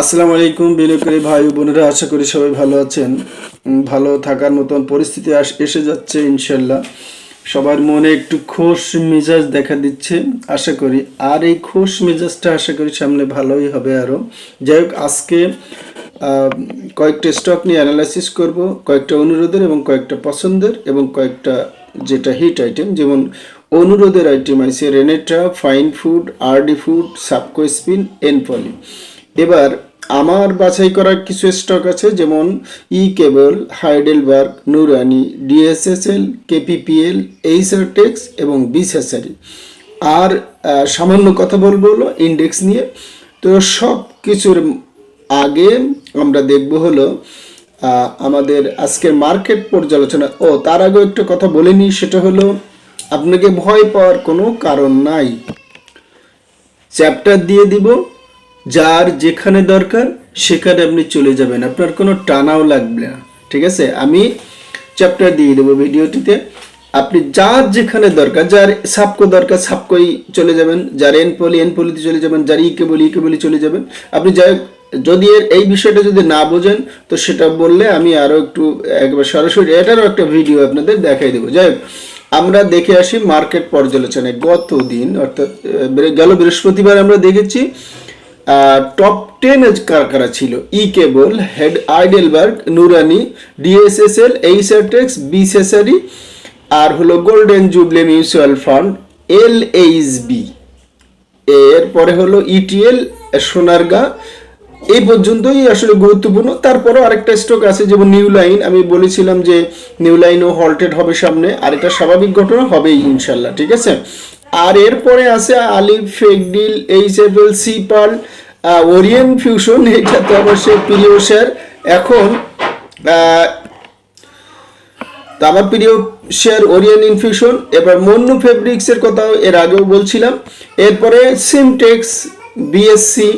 আসসালামু আলাইকুম বিনিয়োগকারী ভাই বোনেরা, আশা করি সবাই ভালো আছেন। ভালো থাকার মতন পরিস্থিতি এসে যাচ্ছে ইনশাল্লাহ। সবার মনে একটু খোশ মেজাজ দেখা দিচ্ছে, আশা করি। আর এই খোশ মেজাজটা আশা করি সামনে ভালোই হবে আরও যাই হোক, আজকে কয়েকটা স্টক নিয়ে অ্যানালাইসিস করব, কয়েকটা অনুরোধের এবং কয়েকটা পছন্দের এবং কয়েকটা যেটা হিট আইটেম যেমন অনুরোধের আইটেম আছে Renata fine food RD food সাবকো spin এনপলি এবার আমার বাছাই করা কিছু স্টক আছে, যেমন ই কেবল, হাইডেলবার্গ, নুরানি, ডিএসএসএল, কেপিপিএল এইসারটেক্স এবং বিসেসারি আর সামান্য কথা বলব হলো ইন্ডেক্স নিয়ে। তো সব কিছুর আগে আমরা দেখব হলো আমাদের আজকের মার্কেট পর্যালোচনা। ও, তার আগে একটা কথা বলে নিই, সেটা হলো আপনাকে ভয় পাওয়ার কোনো কারণ নাই। চ্যাপ্টার দিয়ে দিব। যার যেখানে দরকার সেখানে আপনি চলে যাবেন। আপনার কোনো টানাও লাগবে না। ঠিক আছে? আমি চ্যাপ্টার দিয়ে দেবো ভিডিওটিতে। আপনি যার যেখানে দরকার, যার সাপকো দরকার, সাপকোই চলে যাবেন, যার এন পলি এন পলিতে চলে যাবেন, যার ইকে বলি ইকে বলি চলে যাবেন। আপনি যাই যদি এর এই বিষয়টা যদি না বোঝেন, তো সেটা বললে আমি আরও একটু একবার সরাসরি এটারও একটা ভিডিও আপনাদের দেখাই দেবো। যাই আমরা দেখে আসি মার্কেট পর্যালোচনায়। গত দিন অর্থাৎ গেল বৃহস্পতিবার আমরা দেখেছি টপ টেন কারা কারা ছিল? ই কেবল, হেড আইডেলবার্গ, নুরানি ডিএসএসএল এইসারটেক্স বিসেসারি আর হলো golden jubilee mutual fund, L H HB এরপরে হলো ইটিএল সোনারগা। এই পর্যন্তই আসলে গুরুত্বপূর্ণ। তারপরেও আরেকটা স্টক আছে, যেমন নিউ লাইন। আমি বলেছিলাম যে নিউ লাইনও হল্টেড হবে সামনে, আর এটা স্বাভাবিক ঘটনা হবেই ইনশাল্লাহ, ঠিক আছে? আর এরপরে আছে আলিফ ফেকডিল এইচ এফ এল সিপাল ওরিয়েন ফিউশন, এটা তো অবশ্যই প্রিয় শেয়ার। এখন আমার প্রিয় শেয়ার ওরিয়েন ইনফিউশন, এবার মন্নু ফেব্রিক্সের কথাও এর আগেও বলছিলাম। এরপরে সিমটেক্স, বিএসসি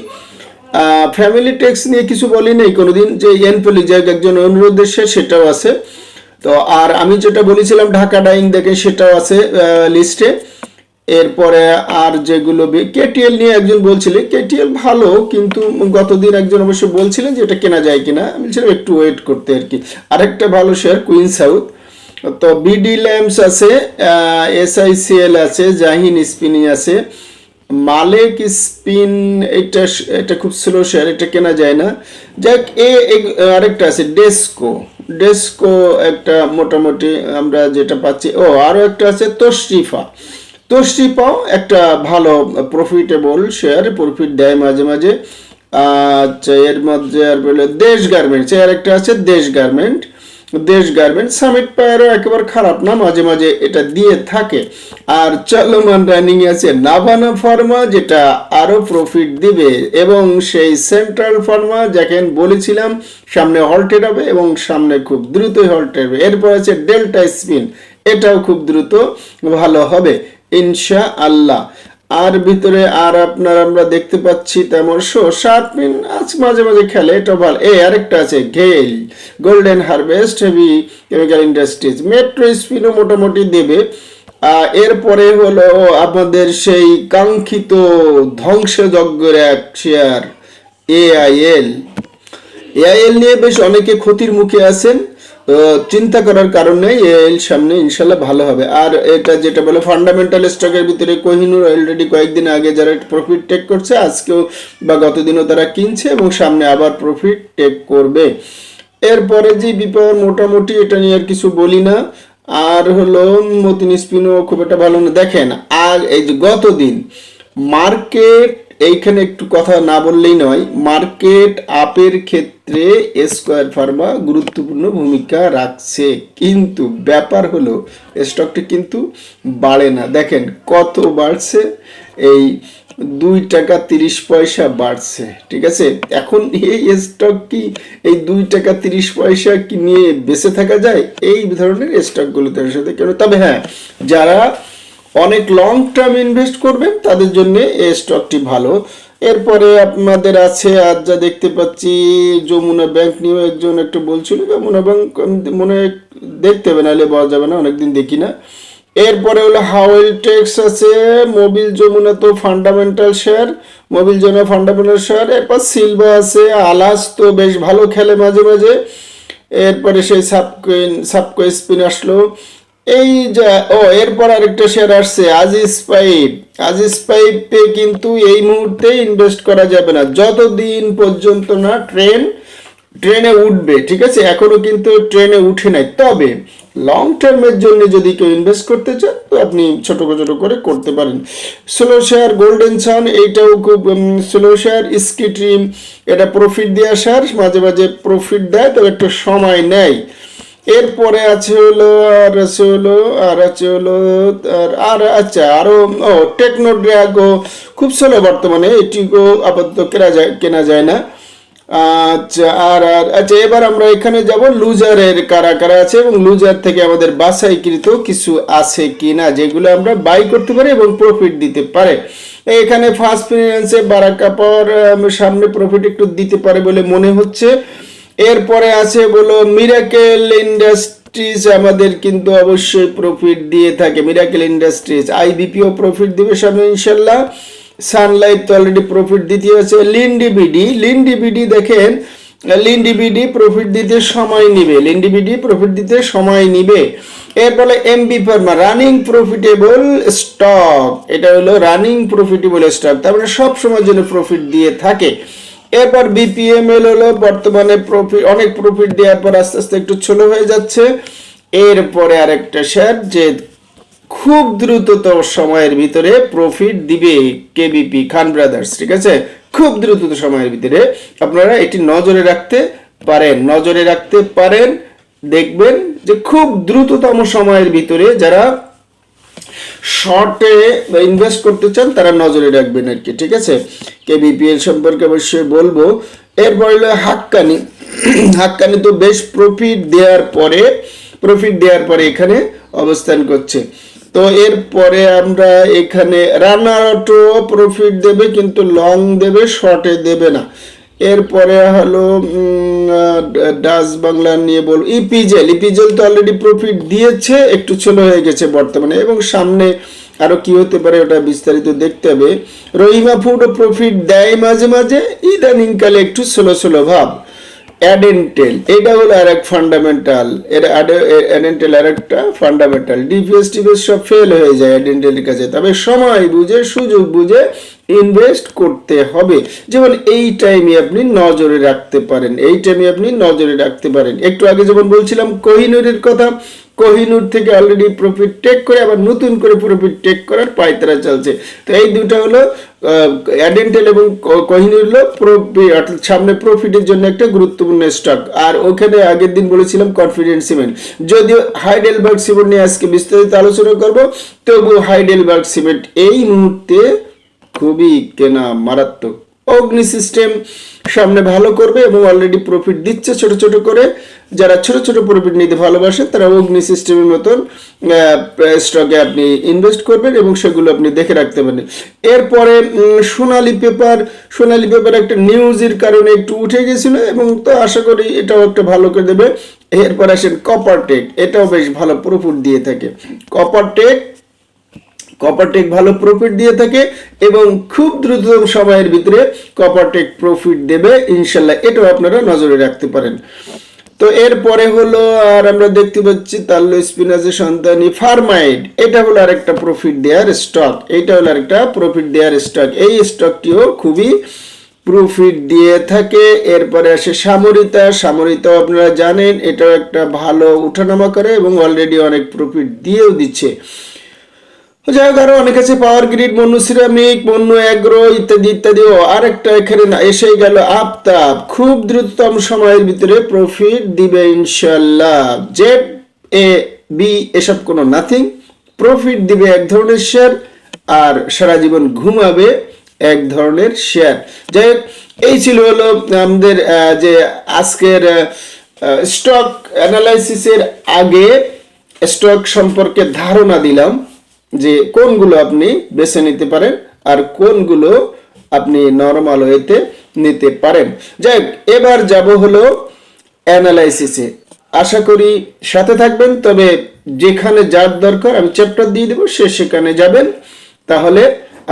ফ্যামিলি টেক্স নিয়ে কিছু বলি নেই, কোনোদিন যে এনপলি যে একজন অনুরোধের শেয়ার সেটাও আছে। তো, আর আমি যেটা বলেছিলাম, ঢাকা ডাইং দেখে সেটাও আছে লিস্টে এরপরে আর যেগুলো কেটিএল নিয়ে একজন বলছিলেন কেটিএল ভালো, কিন্তু গতদিন একজন অবশ্য বলছিলেন যে এটা কেনা যায় কিনা। আমি বলছিলাম, একটু ওয়েট করতে আর কি। আরেকটা ভালো শেয়ার কুইন সাউথ তো বিডি ল্যাম্পস আছে এসআইসিএল আছে জাহিন স্পিনি আছে। মালেক স্পিন এটা এটা খুব স্লো শেয়ার এটা কেনা যায় না। যাক, এ এ- আরেকটা আছে ডেস্কো ডেস্কো একটা মোটামুটি আমরা যেটা পাচ্ছি, ও আরও একটা আছে তশরিফা তশরিফাও একটা ভালো প্রফিটেবল শেয়ার প্রফিট দেয় মাঝে মাঝে। আচ্ছা এর মধ্যে আর বলে দেশ গার্মেন্টস এর একটা আছে দেশ গার্মেন্ট দেশ গার্মেন্ট সামিট পায়ারও একেবারে খারাপ না, মাঝে মাঝে এটা দিয়ে থাকে। আর চলমান রানিং আছে নাভানা ফার্মা যেটা আরও প্রফিট দিবে। এবং সেই সেন্ট্রাল ফার্মা যেখানে বলেছিলাম, সামনে হল্টেড হবে এবং সামনে খুব দ্রুতই হল্টেড হবে এরপর আছে ডেল্টা স্পিন এটাও খুব দ্রুত ভালো হবে। ইনশা আল্লাহ আর ভিতরে আর আপনার আমরা দেখতে পাচ্ছি তেমন শো, সাত মিন আজ মাঝে মাঝে খেলে এটা ভালো এই আরেকটা আছে, ঘেল। Golden harvest heavy chemical industries metro স্পিনও মোটামুটি দেবে। এরপরে হলো আমাদের সেই কাঙ্ক্ষিত ধ্বংসযজ্ঞের এক শেয়ার এআইএল এআইএল নিয়ে বেশ অনেকে ক্ষতির মুখে আছেন। চিন্তা করার কারণ এআইএল সামনে ইনশাল্লাহ ভালো হবে। আর এটা যেটা বলে ফান্ডামেন্টাল স্টকের ভিতরে কোহিনুর অলরেডি কয়েকদিন আগে যারা প্রফিট টেক করছে, আজকেও বা গতদিনও তারা কিনছে এবং সামনে আবার প্রফিট টেক করবে। এরপরে যে বিপার মোটামুটি এটা নিয়ে আর কিছু বলি না। আর হলো মতিন স্পিনও খুব একটা ভালো না, দেখেন, আর এই যে গতদিন মার্কেট এইখানে একটু কথা না বললেই নয়, মার্কেট আপের ক্ষেত্রে স্কোয়ার ফার্মা গুরুত্বপূর্ণ ভূমিকা রাখছে। কিন্তু ব্যাপার হলো স্টকটি কিন্তু বাড়ে না। দেখেন, কত বাড়ছে? এই দুই টাকা তিরিশ পয়সা বাড়ছে, ঠিক আছে? এখন এই স্টক কি, এই দুই টাকা তিরিশ পয়সা কি নিয়ে বেঁচে থাকা যায়? এই ধরনের স্টকগুলোতে সাথে কেন? তবে হ্যাঁ যারা অনেক লং টার্ম ইনভেস্ট করবেন, তাদের জন্য এই স্টকটি ভালো। এরপরে আপনাদের আছে, আজ যা দেখতে পাচ্ছি, যমুনা ব্যাংক নিয়েও একজন একটু বলছিল, যমুনা ব্যাংক মনে দেখতে হবে, নাহলে পাওয়া যাবে না, অনেকদিন দেখি না। এরপরে হলো হাওয়েল টেক্স আছে, মোবিল যমুনা তো fundamental share Mobil Jamuna fundamental share এরপর সিলভা আছে, আলাস তো বেশ ভালো খেলে মাঝে মাঝে। এরপরে সেই সাবকুইন সাবকো স্পিন আসলো। এই যা, ও, এরপর আরেকটা শেয়ার আসছে আজিজ পাইপ আজিজ পাইপে কিন্তু এই মুহূর্তে ইনভেস্ট করা যাবে না। যতদিন পর্যন্ত না ট্রেন ট্রেনে উঠবে, ঠিক আছে? এখনও কিন্তু ট্রেনে উঠে নাই। তবে লং টার্মের জন্য যদি কেউ ইনভেস্ট করতে চান, তো আপনি ছোট ছোট করে করতে পারেন। স্লো শেয়ার গোল্ডেন সান এইটাও খুব স্লো শেয়ার স্কিট্রিম এটা প্রফিট দেওয়া শেয়ার মাঝে মাঝে প্রফিট দেয়, তবে একটু সময় নেয়। এরপরে আছে হলো, আর আছে হলো, আর আছে হলো, আর আচ্ছা আরও, ও টেকনো ড্রাগো খুব স্লো বর্তমানে, এটিকেও আপাতত কেনা যায় কেনা যায় না। আচ্ছা আর আর আচ্ছা এবার আমরা এখানে যাব, লুজারের কারা কারা আছে, এবং লুজার থেকে আমাদের বাছাইকৃত কিছু আছে কিনা, যেগুলো আমরা বাই করতে পারি এবং প্রফিট দিতে পারে। এখানে ফার্স্ট ফিনান্সে বারাকাপর সামনে প্রফিট একটু দিতে পারে বলে মনে হচ্ছে। এরপরে আছে বলো মিরাকেল ইন্ডাস্ট্রিজ আমাদের কিন্তু অবশ্যই প্রফিট দিয়ে থাকে। মিরাকেল ইন্ডাস্ট্রিজ আইবিপিও প্রফিট দিবে সামনে ইনশাল্লাহ। সানলাইট তো অলরেডি প্রফিট দিতে আছে লিন ডিবিডি লিন ডিবিডি দেখেন লিন ডিবিডি প্রফিট দিতে সময় নিবে। লিন ডিবিডি প্রফিট দিতে সময় নিবে। এরপরে MB pharma running profitable stock এটা হলো রানিং প্রফিটেবল স্টক তার মানে সব সময়ের জন্য প্রফিট দিয়ে থাকে। এরপর বিপিএমএল হলো, বর্তমানে প্রফিট অনেক প্রফিট দেওয়ার পর আস্তে আস্তে একটু ছোট হয়ে যাচ্ছে। এরপরে আরেকটা শেয়ার যে খুব দ্রুততম সময়ের ভিতরে প্রফিট দিবে কেবিপি খান ব্রাদার্স ঠিক আছে? খুব দ্রুত সময়ের ভিতরে। আপনারা এটি নজরে রাখতে পারেন, নজরে রাখতে পারেন, দেখবেন যে খুব দ্রুততম সময়ের ভিতরে যারা শর্টে ইনভেস্ট করতে চান, তারা নজরে রাখবেন আর কি, ঠিক আছে? কেবিপিএল সম্পর্কে অবশ্যই বলব। এরপর হলো হাক্কানি। হাক্কানি তো বেশ প্রফিট দেওয়ার পরে প্রফিট দেওয়ার পরে এখানে অবস্থান করছে। তো এরপরে আমরা এখানে রানার অটো প্রফিট দেবে, কিন্তু লং দেবে শর্টে দেবে না। এরপরে হলো ডাস বাংলা নিয়ে বল, ইপিজেল ইপিজেল তো অলরেডি প্রফিট দিয়েছে, একটু ছোট হয়ে গেছে বর্তমানে, এবং সামনে আরও কি হতে পারে ওটা বিস্তারিত দেখতে হবে। রহিমা ফুডও প্রফিট দেয় মাঝে মাঝে, ইদানিংকালে একটু স্লো স্লো ভাব। অ্যাডেন্টেল। এটা হলো আর এক ফান্ডামেন্টাল এর অ্যাডেন্টেল আর একটা ফান্ডামেন্টাল ডিপিএস টিপিএস সব ফেল হয়ে যায় অ্যাডেন্টেলের কাছে। তবে সময় বুঝে, সুযোগ বুঝে ইনভেস্ট করতে হবে। যেমন এই টাইমে আপনি নজরে রাখতে পারেন। এই টাইমে আপনি নজরে রাখতে পারেন। একটু আগে যেমন বলছিলাম, কোহিনুরের কথা কোহিনুর থেকে অলরেডি প্রফিট টেক করে, আবার নতুন করে প্রফিট টেক করার পায়তারা চলছে। তো এই দুটো হলো অ্যাডেন্টেল এবং কোহিনুর হলো অর্থাৎ সামনে প্রফিটের জন্য একটা গুরুত্বপূর্ণ স্টক আর ওখানে আগের দিন বলেছিলাম কনফিডেন্স সিমেন্ট যদিও হাইডেলবার্গ সিমেন্ট নিয়ে আজকে বিস্তারিত আলোচনা করব তবু হাইডেলবার্গ সিমেন্ট এই মুহূর্তে খুবই কেনা মারাত্মক। অগ্নি সিস্টেম সামনে ভালো করবে এবং অলরেডি প্রফিট দিচ্ছে ছোট ছোট করে। যারা ছোট ছোট প্রফিট নিতে ভালোবাসে, তারা অগ্নি সিস্টেমের মতন স্টকে আপনি ইনভেস্ট করবেন এবং সেগুলো আপনি দেখে রাখতে পারেন এরপরে সোনালি পেপার সোনালি পেপার একটা নিউজের কারণে একটু উঠে গেছিল এবং তো আশা করি এটাও একটা ভালো করে দেবে। এরপর আসেন কপার টেক এটাও বেশ ভালো প্রফিট দিয়ে থাকে। কপার টেক কপারটেক ভালো প্রফিট দিয়ে থাকে এবং খুব দ্রুততম সময়ের ভিতরে কপারটেক প্রফিট দেবে, ইনশাল্লাহ এটাও আপনারা নজরে রাখতে পারেন। তো এরপরে হলো, আর আমরা দেখতে পাচ্ছি তাল্লো স্পিনাজের সন্তানি ফার্মাইড। এটা হলো আরেকটা প্রফিট দেওয়ার স্টক এইটা হলো আরেকটা প্রফিট দেওয়ার স্টক এই স্টকটিও খুবই প্রফিট দিয়ে থাকে। এরপরে আসে সামরিতা। সামরিতা আপনারা জানেন, এটাও একটা ভালো উঠানামা করে এবং অলরেডি অনেক প্রফিট দিয়েও দিচ্ছে। যাই হোক, আরও অনেক আছে power grid Monno ceramic Monno agro ইত্যাদি ইত্যাদি। ও, আরেকটা এখানে না এসে গেল আপতাপ। খুব দ্রুততম সময়ের ভিতরে প্রফিট দিবে ইনশাল্লাহ জেড, এ, বি, এসব কোনো নাথিং প্রফিট দিবে এক ধরনের শেয়ার আর সারা জীবন ঘুমাবে এক ধরনের শেয়ার যাই এই ছিল হলো আমাদের যে আজকের স্টক অ্যানালাইসিসের আগে স্টক সম্পর্কে ধারণা দিলাম। যে কোনগুলো আপনি বেছে নিতে পারেন আর কোনগুলো আপনি নর্মাল ওয়েতে নিতে পারেন। যাই এবার যাব হলো অ্যানালাইসিসে আশা করি সাথে থাকবেন, তবে যেখানে যার দরকার আমি চ্যাপ্টার দিয়ে দেবো, সে সেখানে যাবেন। তাহলে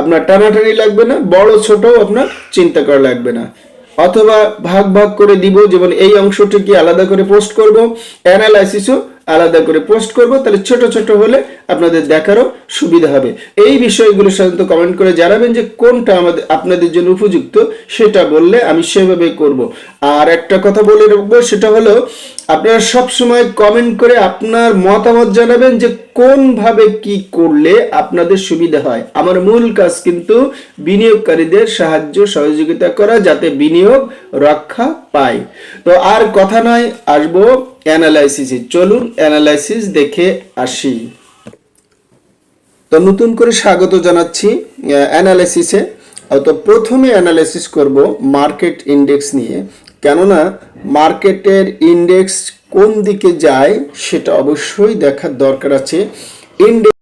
আপনার টানাটানি লাগবে না, বড় ছোট আপনার চিন্তা করা লাগবে না। অথবা ভাগ ভাগ করে দিব, যেমন এই অংশটি কি আলাদা করে পোস্ট করব অ্যানালাইসিসও আলাদা করে পোস্ট করব, তাহলে ছোট ছোট হলে আপনাদের দেখারও সুবিধা হবে। এই বিষয়গুলো সাধারণত কমেন্ট করে জানাবেন যে কোনটা আমাদের আপনাদের জন্য উপযুক্ত, সেটা বললে আমি সেভাবে করব। আর একটা কথা বলে রাখব, সেটা হলো, আপনারা সব সময় কমেন্ট করে আপনার মতামত জানাবেন যে কোনভাবে কি করলে আপনাদের সুবিধা হয়। আমার মূল কাজ কিন্তু বিনিয়োগকারীদের সাহায্য, সহযোগিতা করা যাতে বিনিয়োগ রক্ষা পায়। তো আর কথা নয়, আসব অ্যানালাইসিসে চলুন অ্যানালাইসিস দেখে আসি। তো নতুন করে স্বাগত জানাচ্ছি অ্যানালাইসিসে তো প্রথমে অ্যানালাইসিস করব মার্কেট ইন্ডেক্স নিয়ে। কেননা মার্কেটের ইন্ডেক্স কোন দিকে যায় সেটা অবশ্যই দেখার দরকার আছে। ইন্ডেক্স